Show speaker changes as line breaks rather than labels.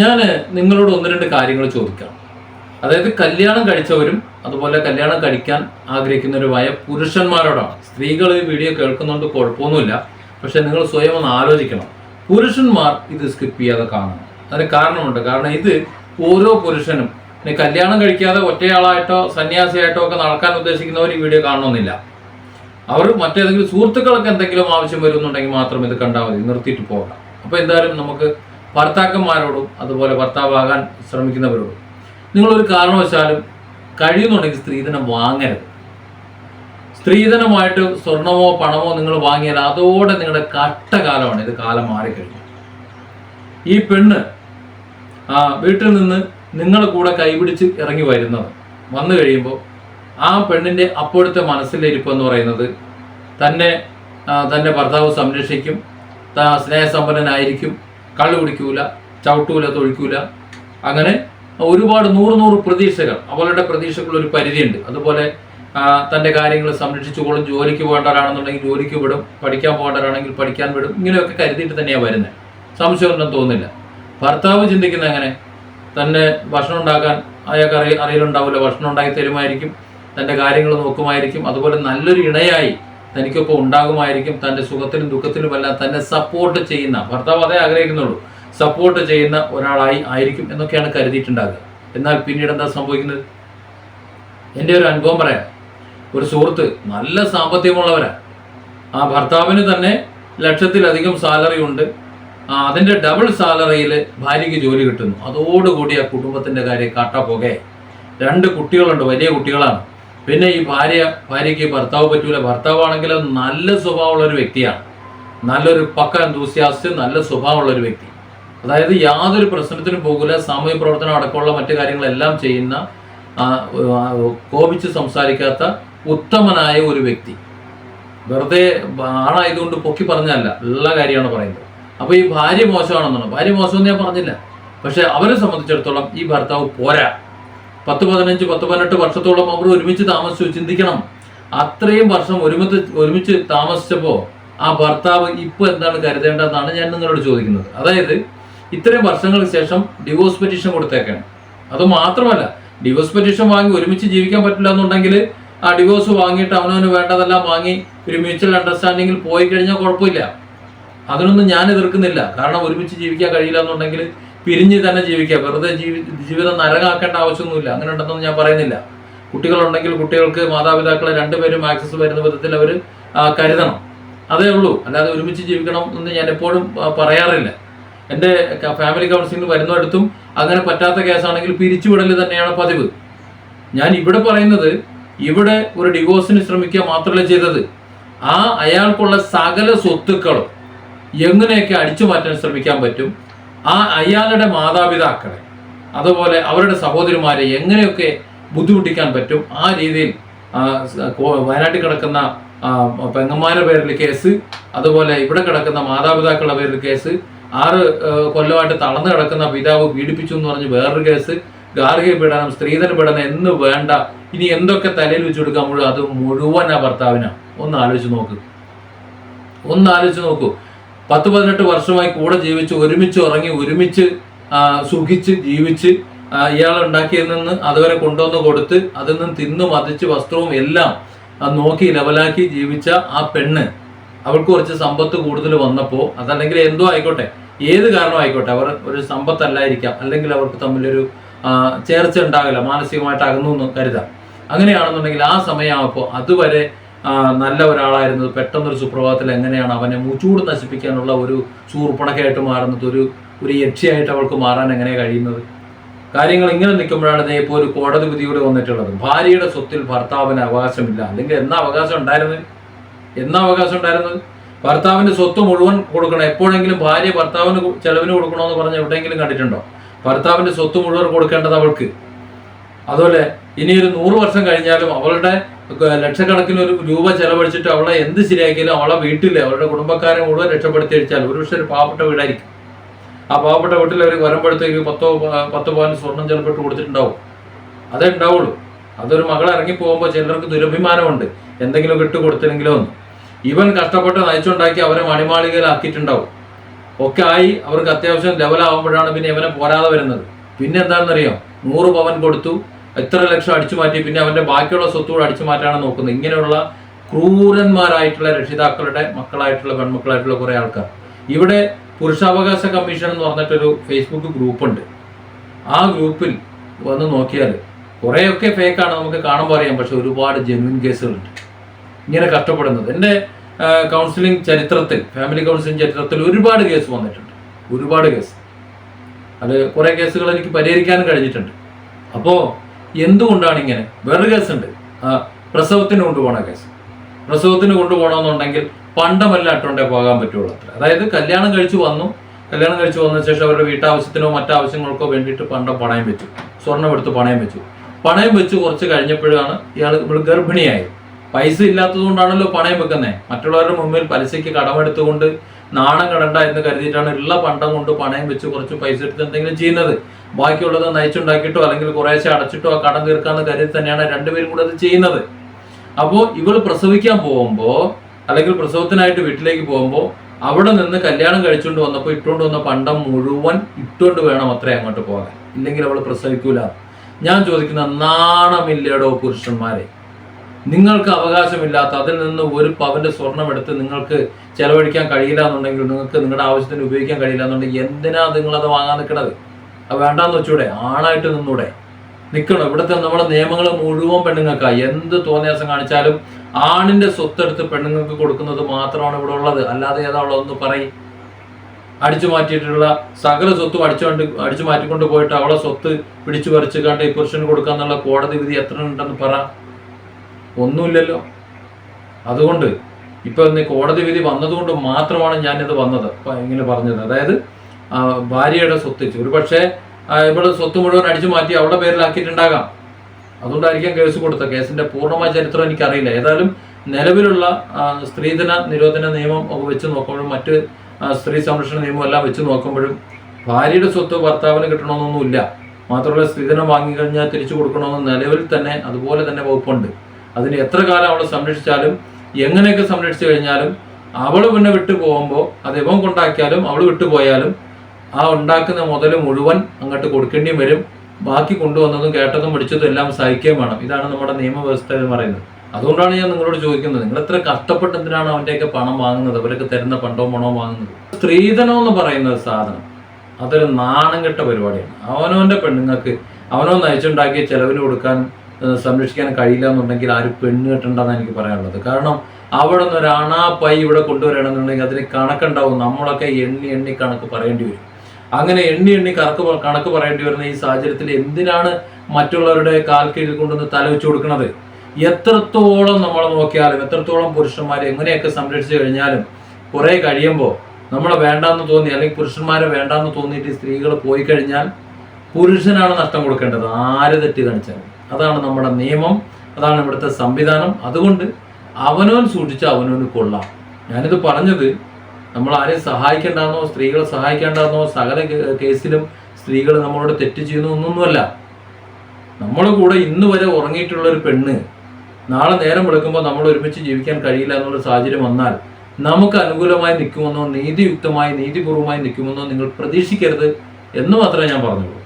ഞാൻ നിങ്ങളോട് ഒന്ന് രണ്ട് കാര്യങ്ങൾ ചോദിക്കാം അതായത് കല്യാണം കഴിച്ചവരും അതുപോലെ കല്യാണം കഴിക്കാൻ ആഗ്രഹിക്കുന്നവരുമായ പുരുഷന്മാരോടാണ്. സ്ത്രീകൾ ഈ വീഡിയോ കേൾക്കുന്നതുകൊണ്ട് കുഴപ്പമൊന്നുമില്ല. പക്ഷെ നിങ്ങൾ സ്വയം ഒന്ന് ആലോചിക്കണം. പുരുഷന്മാർ ഇത് സ്കിപ്പ് ചെയ്യാതെ കാണണം. അതിന് കാരണമുണ്ട്. കാരണം ഇത് ഓരോ പുരുഷനും കല്യാണം കഴിക്കാതെ ഒറ്റയാളായിട്ടോ സന്യാസിയായിട്ടോ ഒക്കെ നടക്കാൻ ഉദ്ദേശിക്കുന്നവർ ഈ വീഡിയോ കാണണമെന്നില്ല. അവർ മറ്റേതെങ്കിലും സുഹൃത്തുക്കൾക്ക് എന്തെങ്കിലും ആവശ്യം വരുന്നുണ്ടെങ്കിൽ മാത്രം ഇത് കണ്ടാൽ മതി. നിർത്തിയിട്ട് പോകാം അപ്പോൾ എന്തായാലും നമുക്ക് ഭർത്താക്കന്മാരോടും അതുപോലെ ഭർത്താവാകാൻ ശ്രമിക്കുന്നവരോടും നിങ്ങളൊരു കാരണവശാലും കഴിയുന്നുണ്ടെങ്കിൽ സ്ത്രീധനം വാങ്ങരുത്. സ്ത്രീധനമായിട്ട് സ്വർണമോ പണമോ നിങ്ങൾ വാങ്ങിയാൽ അതോടെ നിങ്ങളുടെ കട്ടകാലമാണ് ഇത് കാലം മാറിക്കഴിഞ്ഞു. ഈ പെണ്ണ് ആ വീട്ടിൽ നിന്ന് നിങ്ങളെ കൂടെ കൈപിടിച്ച് ഇറങ്ങി വരുന്നത്. വന്നു കഴിയുമ്പോൾ ആ പെണ്ണിന്റെ അപ്പോഴത്തെ മനസ്സിലെ ഇരിപ്പെന്ന് പറയുന്നത് തന്നെ തന്റെ ഭർത്താവ് സംരക്ഷിക്കും സ്നേഹസമ്പന്നനായിരിക്കും കള്ളു കുടിക്കൂല ചവിട്ടൂല തൊഴിക്കൂല. അങ്ങനെ ഒരുപാട് നൂറ് നൂറ് പ്രതീക്ഷകൾ. അവളുടെ പ്രതീക്ഷകൾ ഒരു പരിധിയുണ്ട്. അതുപോലെ തന്റെ കാര്യങ്ങൾ സംരക്ഷിച്ചുകൊള്ളും ജോലിക്ക് പോകേണ്ടവരാണെന്നുണ്ടെങ്കിൽ ജോലിക്ക് വിടും പഠിക്കാൻ പോകേണ്ടവരാണെങ്കിൽ പഠിക്കാൻ വിടും ഇങ്ങനെയൊക്കെ കരുതിയിട്ട് തന്നെയാണ് വരുന്നത് സംശയമൊന്നും തോന്നില്ല ഭർത്താവ് ചിന്തിക്കുന്ന എങ്ങനെ? തന്നെ ഭക്ഷണം ഉണ്ടാക്കാൻ അയാൾക്ക് അറിയ അറിയലുണ്ടാവില്ല. ഭക്ഷണം ഉണ്ടാക്കി തരുമായിരിക്കും തന്റെ കാര്യങ്ങൾ നോക്കുമായിരിക്കും. അതുപോലെ നല്ലൊരു ഇണയായി തനിക്കൊപ്പം ഉണ്ടാകുമായിരിക്കും തന്റെ സുഖത്തിലും ദുഃഖത്തിലുമെല്ലാം തന്നെ സപ്പോർട്ട് ചെയ്യുന്ന ഭർത്താവ് അതേ ആഗ്രഹിക്കുന്നുള്ളൂ സപ്പോർട്ട് ചെയ്യുന്ന ഒരാളായി ആയിരിക്കും എന്നൊക്കെയാണ് കരുതിയിട്ടുണ്ടാകുക എന്നാൽ പിന്നീട് എന്താ സംഭവിക്കുന്നത്? എന്റെ ഒരു അനുഭവം പറയാം. ഒരു സുഹൃത്ത് നല്ല സാമ്പത്തികമുള്ളവരാ. ആ ഭർത്താവിന് തന്നെ ലക്ഷത്തിലധികം സാലറി ഉണ്ട്. ആ, അതിന്റെ ഡബിൾ സാലറിയിൽ ഭാര്യയ്ക്ക് ജോലി കിട്ടുന്നു. അതോടുകൂടി ആ കുടുംബത്തിന്റെ കാര്യം കാട്ടാ പോകെ. രണ്ട് കുട്ടികളുണ്ട് വലിയ കുട്ടികളാണ്. പിന്നെ ഈ ഭാര്യ ഭാര്യയ്ക്ക് ഭർത്താവ് പറ്റൂല. ഭർത്താവാണെങ്കിൽ നല്ല സ്വഭാവമുള്ള ഒരു വ്യക്തിയാണ്. നല്ലൊരു പക്ക എന്തൂസിയാസ്റ്റ് നല്ല സ്വഭാവമുള്ള ഒരു വ്യക്തി. അതായത് യാതൊരു പ്രശ്നത്തിനും പോകില്ല സാമൂഹ്യ പ്രവർത്തനം അടക്കമുള്ള മറ്റു കാര്യങ്ങളെല്ലാം ചെയ്യുന്ന കോപിച്ച് സംസാരിക്കാത്ത ഉത്തമനായ ഒരു വ്യക്തി. വെറുതെ ആണായതുകൊണ്ട് പൊക്കി പറഞ്ഞല്ല ഉള്ള കാര്യമാണ് പറയുന്നത്. അപ്പോൾ ഈ ഭാര്യ മോശമാണെന്നാണ് ഭാര്യ മോശമെന്ന് ഞാൻ പറഞ്ഞില്ല. പക്ഷെ അവരെ സംബന്ധിച്ചിടത്തോളം ഈ ഭർത്താവ് പോരാ. പത്ത് പതിനഞ്ച് പത്ത് പതിനെട്ട് വർഷത്തോളം അവർ ഒരുമിച്ച് താമസിച്ചു. ചിന്തിക്കണം. അത്രയും വർഷം ഒരുമിച്ച് ഒരുമിച്ച് താമസിച്ചപ്പോൾ ആ ഭർത്താവ് ഇപ്പോൾ എന്താണ് കരുതേണ്ടതെന്നാണ് ഞാൻ നിങ്ങളോട് ചോദിക്കുന്നത്. അതായത് ഇത്രയും വർഷങ്ങൾക്ക് ശേഷം ഡിവോഴ്സ് പെറ്റീഷൻ കൊടുത്തേക്കാണ്. അത് മാത്രമല്ല ഡിവോഴ്സ് പെറ്റീഷൻ വാങ്ങി ഒരുമിച്ച് ജീവിക്കാൻ പറ്റില്ല എന്നുണ്ടെങ്കിൽ ആ ഡിവോഴ്സ് വാങ്ങിയിട്ട് അവനവന് വേണ്ടതെല്ലാം വാങ്ങി ഒരു മ്യൂച്വൽ അണ്ടർസ്റ്റാൻഡിങ്ങിൽ പോയി കഴിഞ്ഞാൽ കുഴപ്പമില്ല. അതിനൊന്നും ഞാൻ എതിർക്കുന്നില്ല. കാരണം ഒരുമിച്ച് ജീവിക്കാൻ കഴിയില്ല എന്നുണ്ടെങ്കിൽ പിരിഞ്ഞ് തന്നെ ജീവിക്കുക. വെറുതെ ജീവി ജീവിതം നരകാക്കേണ്ട ആവശ്യമൊന്നുമില്ല. അങ്ങനെ ഉണ്ടെന്നൊന്നും ഞാൻ പറയുന്നില്ല. കുട്ടികളുണ്ടെങ്കിൽ കുട്ടികൾക്ക് മാതാപിതാക്കളെ രണ്ടുപേരും ആക്സസ് വരുന്ന വിധത്തിൽ അവർ കരുതണം. അതേ ഉള്ളൂ. അല്ലാതെ ഒരുമിച്ച് ജീവിക്കണം എന്ന് ഞാൻ എപ്പോഴും പറയാറില്ല. എന്റെ ഫാമിലി കൗൺസിലിംഗ് വരുന്നിടത്തും അങ്ങനെ പറ്റാത്ത കേസാണെങ്കിൽ പിരിച്ചുവിടൽ തന്നെയാണ് പതിവ്. ഞാൻ ഇവിടെ പറയുന്നത് ഇവിടെ ഒരു ഡിവോഴ്സിന് ശ്രമിക്കുക മാത്രമല്ല ചെയ്തത്. ആ അയാൾക്കുള്ള സകല സ്വത്തുക്കളും എങ്ങനെയൊക്കെ അടിച്ചു മാറ്റാൻ ശ്രമിക്കാൻ പറ്റും? ആ അയാളുടെ മാതാപിതാക്കളെ അതുപോലെ അവരുടെ സഹോദരിമാരെ എങ്ങനെയൊക്കെ ബുദ്ധിമുട്ടിക്കാൻ പറ്റും ആ രീതിയിൽ വയനാട്ടിൽ കിടക്കുന്ന പെങ്ങന്മാരുടെ പേരിൽ കേസ് അതുപോലെ ഇവിടെ കിടക്കുന്ന മാതാപിതാക്കളുടെ പേരിൽ കേസ് ആറ് കൊല്ലമായിട്ട് തളർന്നു കിടക്കുന്ന പിതാവ് പീഡിപ്പിച്ചു എന്ന് പറഞ്ഞ് വേറൊരു കേസ് ഗാർഹിക പീഡനം സ്ത്രീധന പീഡനം എന്ന് വേണ്ട ഇനി എന്തൊക്കെ തലയിൽ വെച്ച് കൊടുക്കാൻ മുഴുവൻ അത് മുഴുവൻ ആ ഭർത്താവിനാണ് ഒന്ന് ആലോചിച്ച് നോക്ക്. ഒന്ന് ആലോചിച്ച് നോക്കൂ. പത്ത് പതിനെട്ട് വർഷമായി കൂടെ ജീവിച്ച് ഒരുമിച്ച് ഉറങ്ങി ഒരുമിച്ച് സുഖിച്ച് ജീവിച്ച് ഇയാൾ ഉണ്ടാക്കിയതിൽ നിന്ന് അതുവരെ കൊണ്ടുവന്ന് കൊടുത്ത് അതിൽ നിന്ന് തിന്നു മതിച്ച് വസ്ത്രവും എല്ലാം നോക്കി ലെവലാക്കി ജീവിച്ച ആ പെണ്ണ് അവൾക്ക് കുറച്ച് സമ്പത്ത് കൂടുതൽ വന്നപ്പോൾ അതല്ലെങ്കിൽ എന്തോ ആയിക്കോട്ടെ ഏത് കാരണം ആയിക്കോട്ടെ അവർ ഒരു സമ്പത്തല്ലായിരിക്കാം അല്ലെങ്കിൽ അവർക്ക് തമ്മിലൊരു ചേർച്ച ഉണ്ടാകില്ല മാനസികമായിട്ട് അകന്നു എന്ന് കരുതാം. അങ്ങനെയാണെന്നുണ്ടെങ്കിൽ ആ സമയമാകുമ്പോൾ അതുവരെ നല്ല ഒരാളായിരുന്നത് പെട്ടെന്നൊരു സുപ്രഭാതത്തിൽ എങ്ങനെയാണ് അവനെ മുച്ചൂട് നശിപ്പിക്കാനുള്ള ഒരു ചൂർപ്പണക്കായിട്ട് മാറുന്നത്? ഒരു ഒരു യക്ഷിയായിട്ട് അവൾക്ക് മാറാൻ എങ്ങനെ കഴിയുന്നത്? കാര്യങ്ങൾ ഇങ്ങനെ നിൽക്കുമ്പോഴാണ് ദേ ഇപ്പോൾ ഒരു കോടതി വിധി കൂടെ വന്നിട്ടുള്ളത്. ഭാര്യയുടെ സ്വത്തിൽ ഭർത്താവിന് അവകാശമില്ല. അല്ലെങ്കിൽ എന്നാ അവകാശം ഉണ്ടായിരുന്നത്? എന്നാ അവകാശം ഉണ്ടായിരുന്നത്? ഭർത്താവിന്റെ സ്വത്ത് മുഴുവൻ കൊടുക്കണം. എപ്പോഴെങ്കിലും ഭാര്യ ഭർത്താവിന് ചെലവിന് കൊടുക്കണമെന്ന് പറഞ്ഞ് എവിടെയെങ്കിലും കണ്ടിട്ടുണ്ടോ? ഭർത്താവിന്റെ സ്വത്ത് മുഴുവൻ കൊടുക്കേണ്ടത് അവൾക്ക്. അതുപോലെ ഇനി ഒരു നൂറ് വർഷം കഴിഞ്ഞാലും അവളുടെ ലക്ഷക്കണക്കിന് ഒരു രൂപ ചെലവഴിച്ചിട്ട് അവളെ എന്ത് ശരിയാക്കിയാലും അവളെ വീട്ടിലെ അവളുടെ കുടുംബക്കാരെ മുഴുവൻ രക്ഷപ്പെടുത്തി വെച്ചാൽ ഒരു പക്ഷേ ഒരു പാവപ്പെട്ട വീടായിരിക്കും. ആ പാവപ്പെട്ട വീട്ടിൽ അവർ വരുമ്പോഴത്തേക്ക് പത്തോ പത്ത് പവൻ സ്വർണം ചിലപ്പോൾ കൊടുത്തിട്ടുണ്ടാവും. അതേ ഉണ്ടാവുള്ളൂ. അതൊരു മകൾ ഇറങ്ങി പോകുമ്പോൾ ചിലർക്ക് ദുരഭിമാനമുണ്ട്. എന്തെങ്കിലും ഇട്ട് കൊടുത്തില്ലെങ്കിലോ എന്ന്. ഇവൻ കഷ്ടപ്പെട്ട് നയിച്ചുണ്ടാക്കി അവരെ മണിമാളികയിലാക്കിയിട്ടുണ്ടാവും. ഒക്കെ ആയി അവർക്ക് അത്യാവശ്യം ലെവലാവുമ്പോഴാണ് പിന്നെ ഇവനെ പോരാതെ വരുന്നത്. പിന്നെ എന്താണെന്നറിയാം? നൂറ് പവൻ കൊടുത്തു. എത്ര ലക്ഷം അടിച്ചു മാറ്റി പിന്നെ അവന്റെ ബാക്കിയുള്ള സ്വത്തുകൂടെ അടിച്ചു മാറ്റാണ് നോക്കുന്നത്. ഇങ്ങനെയുള്ള ക്രൂരന്മാരായിട്ടുള്ള രക്ഷിതാക്കളുടെ മക്കളായിട്ടുള്ള പെൺമക്കളായിട്ടുള്ള കുറേ ആൾക്കാർ. ഇവിടെ പുരുഷാവകാശ കമ്മീഷൻ എന്ന് പറഞ്ഞിട്ടൊരു ഫേസ്ബുക്ക് ഗ്രൂപ്പുണ്ട്. ആ ഗ്രൂപ്പിൽ വന്ന് നോക്കിയാൽ കുറേയൊക്കെ ഫേക്കാണ് നമുക്ക് കാണുമ്പോൾ അറിയാം പക്ഷെ ഒരുപാട് ജെന്വിൻ കേസുകളുണ്ട്. ഇങ്ങനെ കഷ്ടപ്പെടുന്നത്. എന്റെ കൗൺസിലിംഗ് ചരിത്രത്തിൽ ഫാമിലി കൗൺസിലിംഗ് ചരിത്രത്തിൽ ഒരുപാട് കേസ് വന്നിട്ടുണ്ട്. ഒരുപാട് കേസ്. അത് കുറേ കേസുകൾ എനിക്ക് പരിഹരിക്കാനും കഴിഞ്ഞിട്ടുണ്ട്. അപ്പോൾ എന്തുകൊണ്ടാണ് ഇങ്ങനെ? വേറൊരു കേസുണ്ട്. പ്രസവത്തിന് കൊണ്ടുപോകണ കേസ്. പ്രസവത്തിന് കൊണ്ടുപോകണമെന്നുണ്ടെങ്കിൽ പണ്ടമല്ല അട്ടുണ്ടേ പോകാൻ പറ്റുള്ളൂ അത്ര. അതായത് കല്യാണം കഴിച്ചു വന്നു. കല്യാണം കഴിച്ചു വന്ന ശേഷം അവരുടെ വീട്ടാവശ്യത്തിനോ മറ്റാവശ്യങ്ങൾക്കോ വേണ്ടിയിട്ട് പണ്ടം പണയം വെച്ചു. സ്വർണം എടുത്ത് പണയം വെച്ചു. പണയം വെച്ച് കുറച്ച് കഴിഞ്ഞപ്പോഴാണ് ഇയാൾ ഇവിടെ ഗർഭിണിയായത്. പൈസ ഇല്ലാത്തതുകൊണ്ടാണല്ലോ പണയം വെക്കുന്നത് മറ്റുള്ളവരുടെ മുമ്പിൽ പലിശയ്ക്ക് കടമെടുത്തുകൊണ്ട് നാണം കടണ്ട എന്ന് കരുതിയിട്ടാണ് ഉള്ള പണ്ടം കൊണ്ട് പണയം വെച്ച് കുറച്ച് പൈസ എടുത്ത് എന്തെങ്കിലും ചെയ്യുന്നത്. ബാക്കിയുള്ളത് നയിച്ചുണ്ടാക്കിയിട്ടോ അല്ലെങ്കിൽ കുറേശ്ശെ അടച്ചിട്ടോ ആ കടം തീർക്കാന്ന് കരുതി തന്നെയാണ് രണ്ടുപേരും കൂടെ അത് ചെയ്യുന്നത്. അപ്പോൾ ഇവൾ പ്രസവിക്കാൻ പോകുമ്പോൾ അല്ലെങ്കിൽ പ്രസവത്തിനായിട്ട് വീട്ടിലേക്ക് പോകുമ്പോൾ അവിടെ നിന്ന് കല്യാണം കഴിച്ചുകൊണ്ട് വന്നപ്പോൾ ഇട്ടുകൊണ്ട് വന്ന പണ്ടം മുഴുവൻ ഇട്ടുകൊണ്ട് വേണം അത്രേ അങ്ങോട്ട് പോകാൻ. ഇല്ലെങ്കിൽ അവൾ പ്രസവിക്കൂല. ഞാൻ ചോദിക്കുന്ന നാണമില്ലേടോ പുരുഷന്മാരെ? നിങ്ങൾക്ക് അവകാശമില്ലാത്ത അതിൽ നിന്ന് ഒരു പവന്റെ സ്വർണം എടുത്ത് നിങ്ങൾക്ക് ചെലവഴിക്കാൻ കഴിയില്ല എന്നുണ്ടെങ്കിൽ നിങ്ങൾക്ക് നിങ്ങളുടെ ആവശ്യത്തിന് ഉപയോഗിക്കാൻ കഴിയില്ല എന്നുണ്ടെങ്കിൽ എന്തിനാ അത് വാങ്ങാൻ നിൽക്കണത് അത് വേണ്ടാന്ന് വെച്ചൂടെ? ആണായിട്ട് നിന്നൂടെ? നിൽക്കണം ഇവിടുത്തെ നമ്മുടെ നിയമങ്ങൾ മുഴുവൻ പെണ്ണുങ്ങൾക്കാണ് എന്ത് തോന്നിയാസം കാണിച്ചാലും ആണിന്റെ സ്വത്തെടുത്ത് പെണ്ണുങ്ങൾക്ക് കൊടുക്കുന്നത് മാത്രമാണ് ഇവിടെ ഉള്ളത്. അല്ലാതെ ഏതാ ഉള്ളതെന്ന് പറയും. അടിച്ചു മാറ്റിയിട്ടുള്ള സകല സ്വത്തും അടിച്ചുകൊണ്ട് അടിച്ചു മാറ്റിക്കൊണ്ട് പോയിട്ട് അവളെ സ്വത്ത് പിടിച്ചു പറിച്ച് കണ്ട് ഈ പുരുഷന് കൊടുക്കാന്നുള്ള കോടതി വിധി എത്ര ഉണ്ടെന്ന് പറ. ഒന്നുമില്ലല്ലോ. അതുകൊണ്ട് ഇപ്പൊ ഇന്ന് കോടതി വിധി വന്നതുകൊണ്ട് മാത്രമാണ് ഞാനിത് വന്നത്. ഇങ്ങനെ പറഞ്ഞത്. അതായത് ഭാര്യയുടെ സ്വത്ത് ഒരു പക്ഷേ ഇവിടെ സ്വത്ത് മുഴുവൻ അടിച്ചു മാറ്റി അവളുടെ പേരിലാക്കിയിട്ടുണ്ടാകാം. അതുകൊണ്ടായിരിക്കാം കേസ് കൊടുത്ത കേസിന്റെ പൂർണമായ ചരിത്രം എനിക്കറിയില്ല. ഏതായാലും നിലവിലുള്ള സ്ത്രീധന നിരോധന നിയമം വെച്ച് നോക്കുമ്പോഴും മറ്റ് സ്ത്രീ സംരക്ഷണ നിയമം എല്ലാം വെച്ച് നോക്കുമ്പോഴും ഭാര്യയുടെ സ്വത്ത് ഭർത്താവിന് കിട്ടണമെന്നൊന്നുമില്ല. മാത്രമല്ല സ്ത്രീധനം വാങ്ങിക്കഴിഞ്ഞാൽ തിരിച്ചു കൊടുക്കണമെന്ന് നിലവിൽ തന്നെ അതുപോലെ തന്നെ വകുപ്പുണ്ട്. അതിന് എത്ര കാലം അവൾ സംരക്ഷിച്ചാലും എങ്ങനെയൊക്കെ സംരക്ഷിച്ചു കഴിഞ്ഞാലും അവൾ പിന്നെ വിട്ടു പോകുമ്പോൾ അത് ഇവൻ കൊണ്ടാക്കിയാലും അവൾ വിട്ടുപോയാലും ആ ഉണ്ടാക്കുന്ന മുതൽ മുഴുവൻ അങ്ങോട്ട് കൊടുക്കേണ്ടിയും വരും. ബാക്കി കൊണ്ടുവന്നതും കേട്ടതും പഠിച്ചതും എല്ലാം സഹിക്കുകയും വേണം. ഇതാണ് നമ്മുടെ നിയമവ്യവസ്ഥ എന്ന് പറയുന്നത്. അതുകൊണ്ടാണ് ഞാൻ നിങ്ങളോട് ചോദിക്കുന്നത് നിങ്ങൾ എത്ര കഷ്ടപ്പെട്ട് എന്തിനാണ് അവന്റെയൊക്കെ പണം വാങ്ങുന്നത്? അവരൊക്കെ തരുന്ന പണ്ടോ പണവും വാങ്ങുന്നത്? സ്ത്രീധനം എന്ന് പറയുന്ന സാധനം അതൊരു നാണം കെട്ട പരിപാടിയാണ്. അവനവന്റെ പെണ്ണുങ്ങൾക്ക് അവനോ നയിച്ചുണ്ടാക്കിയ ചെലവിന് കൊടുക്കാൻ സംരക്ഷിക്കാൻ കഴിയില്ല എന്നുണ്ടെങ്കിൽ ആരും പെണ്ണ് കെട്ടണ്ടെന്ന് എനിക്ക് പറയാനുള്ളത്. കാരണം അവിടെ നിന്ന് ഒരു അണാ പൈ ഇവിടെ കൊണ്ടുവരണമെന്നുണ്ടെങ്കിൽ അതിന് കണക്കുണ്ടാവും. നമ്മളൊക്കെ എണ്ണി എണ്ണി കണക്ക് പറയേണ്ടി വരും. അങ്ങനെ എണ്ണി എണ്ണി കണക്ക് കണക്ക് പറയേണ്ടി വരുന്ന ഈ സാഹചര്യത്തിൽ എന്തിനാണ് മറ്റുള്ളവരുടെ കാൽ കീഴിൽ കൊണ്ടുവന്ന് തല വെച്ച് കൊടുക്കുന്നത്? എത്രത്തോളം നമ്മൾ നോക്കിയാലും എത്രത്തോളം പുരുഷന്മാരെ എങ്ങനെയൊക്കെ സംരക്ഷിച്ചു കഴിഞ്ഞാലും കുറെ കഴിയുമ്പോൾ നമ്മളെ വേണ്ടാന്ന് തോന്നി അല്ലെങ്കിൽ പുരുഷന്മാരെ വേണ്ടാന്ന് തോന്നിയിട്ട് സ്ത്രീകൾ പോയി കഴിഞ്ഞാൽ പുരുഷനാണ് നഷ്ടം കൊടുക്കേണ്ടത്. ആര് തെറ്റ് കാണിച്ചാലും അതാണ് നമ്മുടെ നിയമം അതാണ് ഇവിടുത്തെ സംവിധാനം. അതുകൊണ്ട് അവനോൻ സൂക്ഷിച്ച് അവനോന് കൊള്ളാം. ഞാനിത് പറഞ്ഞത് നമ്മൾ ആരെയും സഹായിക്കേണ്ടെന്നോ സ്ത്രീകളെ സഹായിക്കേണ്ടെന്നോ സകല കേസിലും സ്ത്രീകൾ നമ്മളോട് തെറ്റ് ചെയ്യുന്നു ഒന്നൊന്നുമല്ല നമ്മുടെ കൂടെ ഇന്ന് വരെ ഉറങ്ങിയിട്ടുള്ള ഒരു പെണ്ണ് നാളെ നേരം വെളുക്കുമ്പോൾ നമ്മൾ ഒരുമിച്ച് ജീവിക്കാൻ കഴിയില്ല എന്നുള്ള സാഹചര്യം വന്നാൽ നമുക്ക് അനുകൂലമായി നിൽക്കുമെന്നോ നീതിയുക്തമായി നീതിപൂർവമായി നിൽക്കുമെന്നോ നിങ്ങൾ പ്രതീക്ഷിക്കരുത് എന്ന് മാത്രമേ ഞാൻ പറഞ്ഞുള്ളൂ.